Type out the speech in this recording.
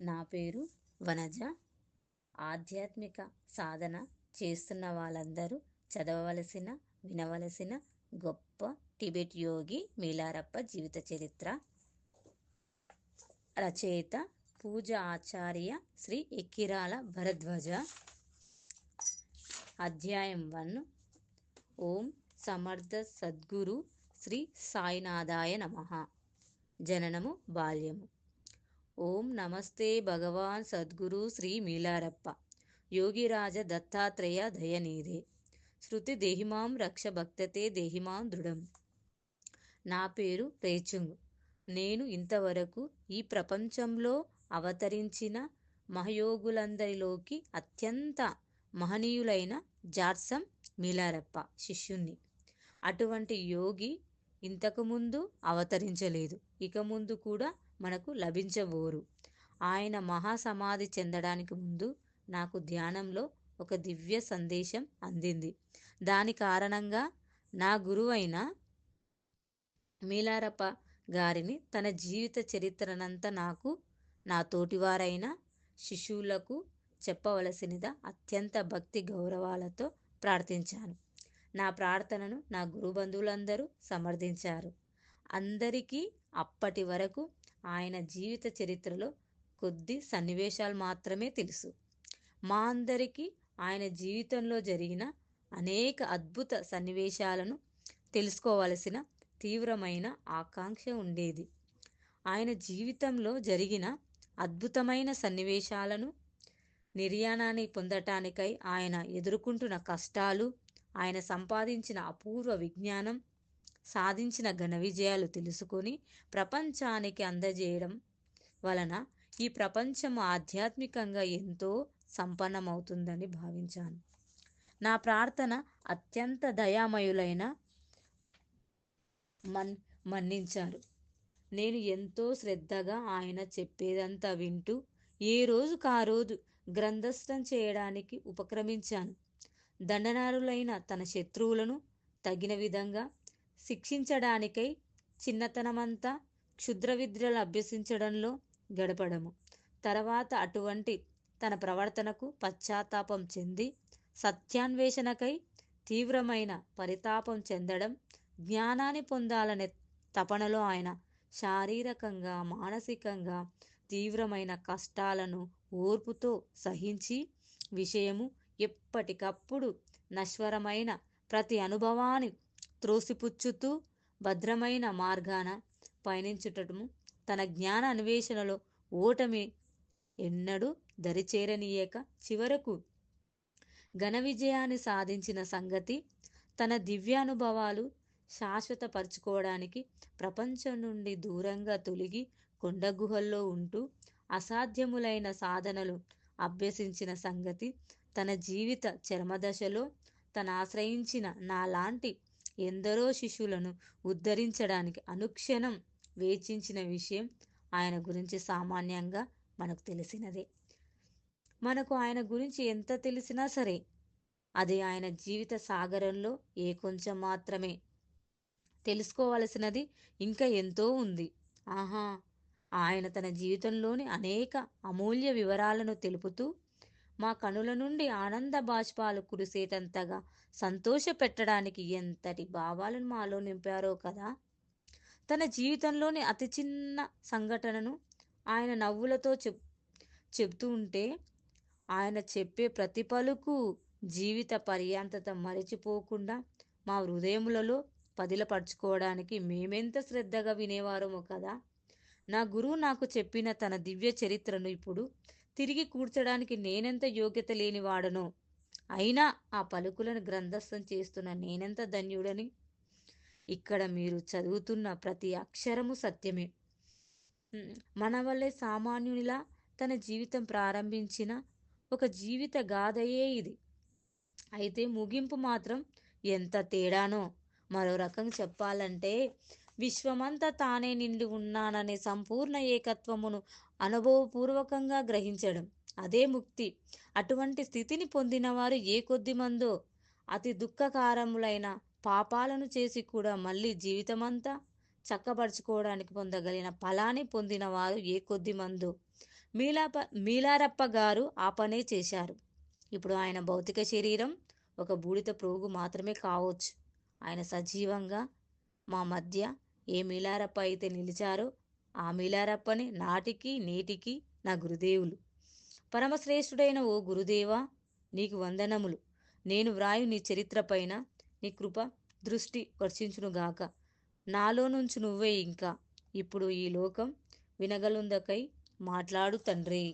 నా పేరు వనజ. ఆధ్యాత్మిక సాధన చేస్తున్న వాళ్ళందరూ చదవవలసిన వినవలసిన గొప్ప టిబెట్ యోగి మీలారప్ప జీవిత చరిత్ర. రచయిత పూజ ఆచార్య శ్రీ ఎక్కిరాల భరద్వాజ. అధ్యాయం వన్. ఓం సమర్థ సద్గురు శ్రీ సాయినాథాయ నమ. జననము బాల్యము. ఓం నమస్తే భగవాన్ సద్గురు శ్రీ మీలారప్ప. యోగిరాజ దత్తాత్రేయ దయనీదే. శృతి దేహిమాం రక్ష భక్తతే దేహిమాం దృఢం. నా పేరు రేచుంగ్ నేను ఇంతవరకు ఈ ప్రపంచంలో అవతరించిన మహయోగులందరిలోకి అత్యంత మహనీయులైన జార్సం మీలారప్ప శిష్యుణ్ణి. అటువంటి యోగి ఇంతకుముందు అవతరించలేదు. ఇక ముందు కూడా మనకు లభించబోరు. ఆయన మహాసమాధి చెందడానికి ముందు నాకు ధ్యానంలో ఒక దివ్య సందేశం అందింది. దాని కారణంగా నా గురువైన మీలారప్ప గారిని తన జీవిత చరిత్రనంతా నాకు నా తోటివారైన శిశువులకు చెప్పవలసినదా అత్యంత భక్తి గౌరవాలతో ప్రార్థించాను. నా ప్రార్థనను నా గురు బంధువులందరూ సమర్థించారు. అందరికీ అప్పటి వరకు ఆయన జీవిత చరిత్రలో కొద్ది సన్నివేశాలు మాత్రమే తెలుసు. మా అందరికీ ఆయన జీవితంలో జరిగిన అనేక అద్భుత సన్నివేశాలను తెలుసుకోవలసిన తీవ్రమైన ఆకాంక్ష ఉండేది. ఆయన జీవితంలో జరిగిన అద్భుతమైన సన్నివేశాలను నిర్యాణాన్ని పొందటానికై ఆయన ఎదుర్కొంటున్న కష్టాలు ఆయన సంపాదించిన అపూర్వ విజ్ఞానం సాధించిన ఘన విజయాలు తెలుసుకొని ప్రపంచానికి అందజేయడం వలన ఈ ప్రపంచం ఆధ్యాత్మికంగా ఎంతో సంపన్నమవుతుందని భావించాను. నా ప్రార్థన అత్యంత దయామయులైన మన్ మన్నించారు. నేను ఎంతో శ్రద్ధగా ఆయన చెప్పేదంతా వింటూ ఏ రోజుకు ఆ రోజు గ్రంథస్థం చేయడానికి ఉపక్రమించాను. దండనారులైన తన శత్రువులను తగిన విధంగా శిక్షించడానికై చిన్నతనమంతా క్షుద్ర విద్యలు అభ్యసించడంలో గడపడము. తర్వాత అటువంటి తన ప్రవర్తనకు పశ్చాత్తాపం చెంది సత్యాన్వేషణకై తీవ్రమైన పరితాపం చెందడం జ్ఞానాన్ని పొందాలనే తపనలో ఆయన శారీరకంగా మానసికంగా తీవ్రమైన కష్టాలను ఓర్పుతో సహించి విషయము ఎప్పటికప్పుడు నశ్వరమైన ప్రతి అనుభవాన్ని త్రోసిపుచ్చుతూ భద్రమైన మార్గాన పయనించుటము తన జ్ఞాన అన్వేషణలో ఓటమి ఎన్నడూ దరిచేరనీయక చివరకు ఘన విజయాన్ని సాధించిన సంగతి తన దివ్యానుభవాలు శాశ్వతపరచుకోవడానికి ప్రపంచం నుండి దూరంగా తొలగి కొండగుహల్లో ఉంటూ అసాధ్యములైన సాధనలు అభ్యసించిన సంగతి తన జీవిత చర్మదశలో తన ఆశ్రయించిన నాలాంటి ఎందరో శిశువులను ఉద్ధరించడానికి అనుక్షణం వేచించిన విషయం ఆయన గురించి సామాన్యంగా మనకు తెలిసినదే. మనకు ఆయన గురించి ఎంత తెలిసినా సరే అది ఆయన జీవిత సాగరంలో ఏ కొంచెం మాత్రమే తెలుసుకోవలసినది ఇంకా ఎంతో ఉంది. ఆహా! ఆయన తన జీవితంలోని అనేక అమూల్య వివరాలను తెలుపుతూ మా కనుల నుండి ఆనంద బాష్పాలు కురిసేటంతగా సంతోష పెట్టడానికి ఎంతటి భావాలను మాలో నింపారో కదా. తన జీవితంలోని అతి చిన్న సంఘటనను ఆయన నవ్వులతో చెప్ చెబుతూ ఉంటే ఆయన చెప్పే ప్రతి పలుకు జీవిత పర్యాంతత మరచిపోకుండా మా హృదయములలో పదిలపరుచుకోవడానికి మేమెంత శ్రద్ధగా వినేవారమో కదా. నా గురువు నాకు చెప్పిన తన దివ్య చరిత్రను ఇప్పుడు తిరిగి కూర్చడానికి నేనెంత యోగ్యత లేనివాడనో? అయినా ఆ పలుకులను గ్రంథస్థం చేస్తున్న నేనెంత ధన్యుడని? ఇక్కడ మీరు చదువుతున్న ప్రతి అక్షరము సత్యమే. మన వల్లే సామాన్యునిలా తన జీవితం ప్రారంభించిన ఒక జీవిత గాథయే ఇది. అయితే ముగింపు మాత్రం ఎంత తేడానో మరో రకంగా చెప్పాలంటే విశ్వమంతా తానే నిండి ఉన్నాననే సంపూర్ణ ఏకత్వమును అనుభవపూర్వకంగా గ్రహించడం. అదే ముక్తి. అటువంటి స్థితిని పొందినవారు ఏ కొద్ది మందో అతి దుఃఖకారములైన పాపాలను చేసి కూడా మళ్ళీ జీవితమంతా చక్కపరుచుకోవడానికి పొందగలిగిన ఫలాన్ని పొందినవారు ఏ కొద్ది మందో మీలాప మీలారప్ప గారు ఆ పనే చేశారు. ఇప్పుడు ఆయన భౌతిక శరీరం ఒక బూడిద ప్రోగు మాత్రమే కావచ్చు. ఆయన సజీవంగా మా మధ్య ఏ మీలారప్ప అయితే నిలిచారో ఆ మీలారప్పని నాటికి నేటికి నా గురుదేవులు. పరమశ్రేష్ఠుడైన ఓ గురుదేవా నీకు వందనములు. నేను వ్రాయు నీ చరిత్ర పైన నీ కృప దృష్టి వర్షించునుగాక నాలో నుంచి నువ్వే ఇంకా. ఇప్పుడు ఈ లోకం వినగలుందకై మాట్లాడు తండ్రి.